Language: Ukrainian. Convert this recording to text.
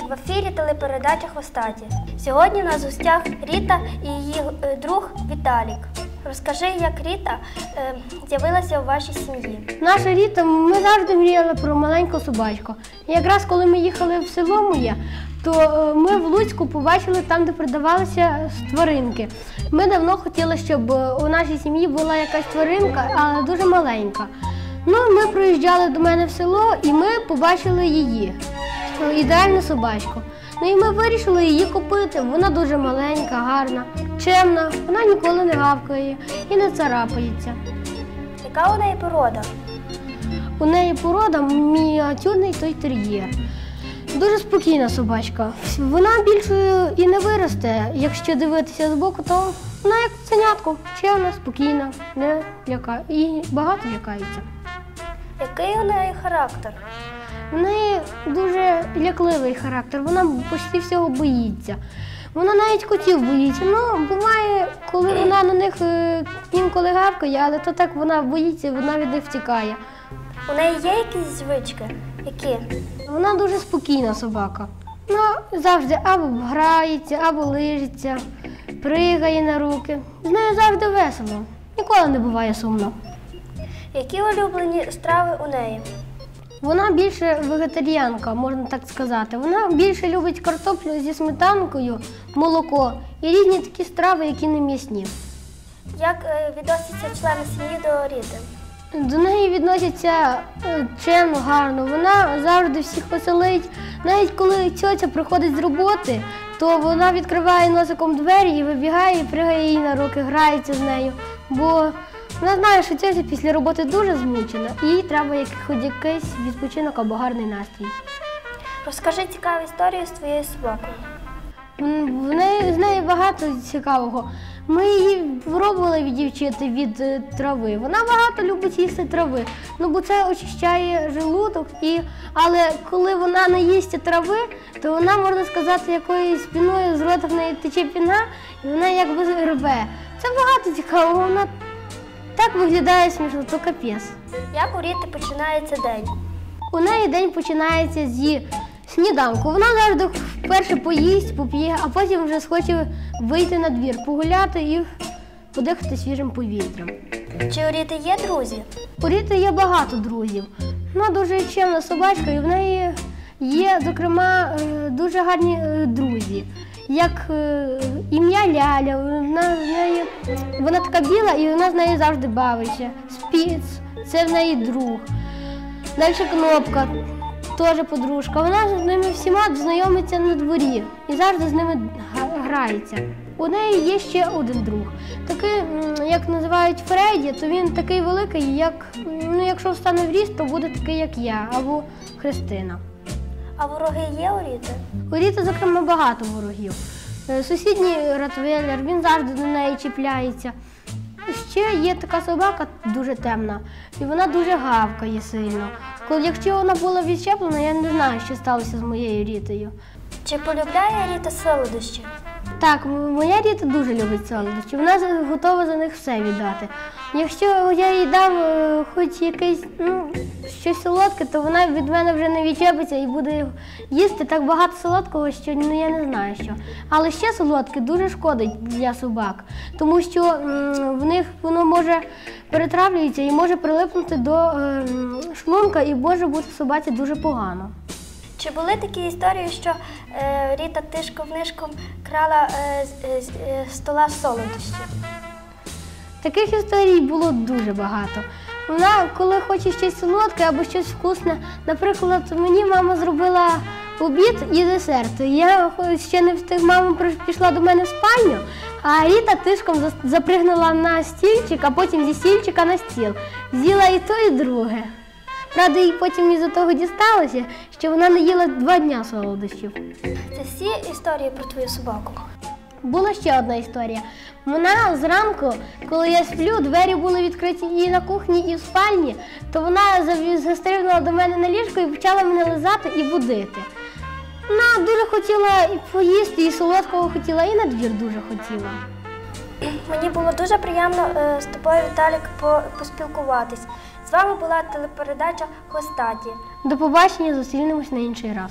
В ефірі телепередача Хвостаті. Сьогодні у нас гостях Ріта і її е, друг Віталік. Розкажи, як Ріта е, з'явилася у вашій сім'ї. Наша Ріта, ми завжди мріяли про маленьку собачку. Якраз коли ми їхали в село моє, то е, ми в Луцьку побачили там, де продавалися тваринки. Ми давно хотіли, щоб е, у нашій сім'ї була якась тваринка, але дуже маленька. Ну, ми приїжджали до мене в село і ми побачили її. Ідеальну собачку. Ну і ми вирішили її купити. Вона дуже маленька, гарна, чемна, вона ніколи не гавкає і не царапається. Яка у неї порода? У неї порода мініатюрний той тер'єр. Дуже спокійна собачка. Вона більше і не виросте. Якщо дивитися збоку, то вона як ценятко, чемна, спокійна, не лякає і багато лякається. Який у неї характер? В неї дуже лякливий характер, вона почти всього боїться. Вона навіть котів боїться. Ну, буває, коли вона на них е, інколи гавкає, але то так вона боїться, вона від них втікає. У неї є якісь звички? Які? Вона дуже спокійна собака. Ну, завжди або грається, або лижиться, пригає на руки. З нею завжди весело. Ніколи не буває сумно. Які улюблені страви у неї? Вона більше вегетаріанка, можна так сказати. Вона більше любить картоплю зі сметанкою, молоко і різні такі страви, які не м'ясні. Як е, відносяться члени сім'ї до Ріти? До неї відносяться е, чемно, гарно. Вона завжди всіх веселить. Навіть коли тьотя приходить з роботи, то вона відкриває носиком двері і вибігає, і пригає їй на руки, грається з нею. Бо вона знає, що тьотя після роботи дуже змучена, і їй треба хоч якийсь відпочинок або гарний настрій. Розкажи цікаву історію з твоєю собакою. В неї, з нею багато цікавого. Ми її пробували відівчити від е, трави. Вона багато любить їсти трави. Ну бо це очищає желудок. І... Але коли вона не їсть трави, то вона, можна сказати, якоюсь піною з рота в неї тече піна, і вона якби рве. Це багато цікавого. Вона так виглядає смішно, то капець. Як у Ріти починається день? У неї день починається зі сніданку. Вона завжди вперше поїсть, поп'є, а потім вже схоче вийти на двір, погуляти і подихати свіжим повітрям. Чи у Ріти є друзі? У Ріти є багато друзів. Вона дуже чемна собачка, і в неї є, зокрема, е, дуже гарні е, друзі. Як е, ім'я Ляля, вона, вона така біла і вона з нею завжди бавиться. Спіц, це в неї друг. Далі кнопка, теж подружка. Вона з ними всіма знайомиться на дворі і завжди з ними грається. У неї є ще один друг. Такий, як називають Фредді, то він такий великий, як ну, якщо встане в ріст, то буде такий, як я, або Христина. А вороги є у Ріти? У Ріти, зокрема, багато ворогів. Е, Сусідній ротвейлер, він завжди до неї чіпляється. Ще є така собака дуже темна, і вона дуже гавкає сильно. Коли якщо вона була відчеплена, я не знаю, що сталося з моєю рітою. Чи полюбляє Ріта солодощі? Так, моя Ріта дуже любить солодощі. Вона готова за них все віддати. Якщо я їй дам е, хоч якесь ну, щось солодке, то вона від мене вже не відчепиться і буде їсти так багато солодкого, що ну, я не знаю що. Але ще солодке дуже шкодить для собак, тому що в них воно може перетравлюється і може прилипнути до е, шлунка, і може бути собаці дуже погано. Чи були такі історії, що е, Ріта тишком-нишком крала е, е, з е, стола солодощі? Таких історій було дуже багато. Вона, коли хоче щось солодке або щось вкусне, наприклад, мені мама зробила обід і десерт. Я ще не встиг, мама пішла до мене в спальню, а Ріта тишком запригнула на стільчик, а потім зі стільчика на стіл. З'їла і то, і друге. Правда, їй потім із-за того дісталося, що вона не їла два дня солодощів. Це всі історії про твою собаку. Була ще одна історія. Вона зранку, коли я сплю, двері були відкриті і на кухні, і в спальні, то вона застрибнула до мене на ліжко і почала мене лизати і будити. Вона дуже хотіла і поїсти, і солодкого хотіла, і на двір дуже хотіла. Мені було дуже приємно е, з тобою, Віталік, поспілкуватись. З вами була телепередача Хостаті. До побачення, зустрінемось на інший раз.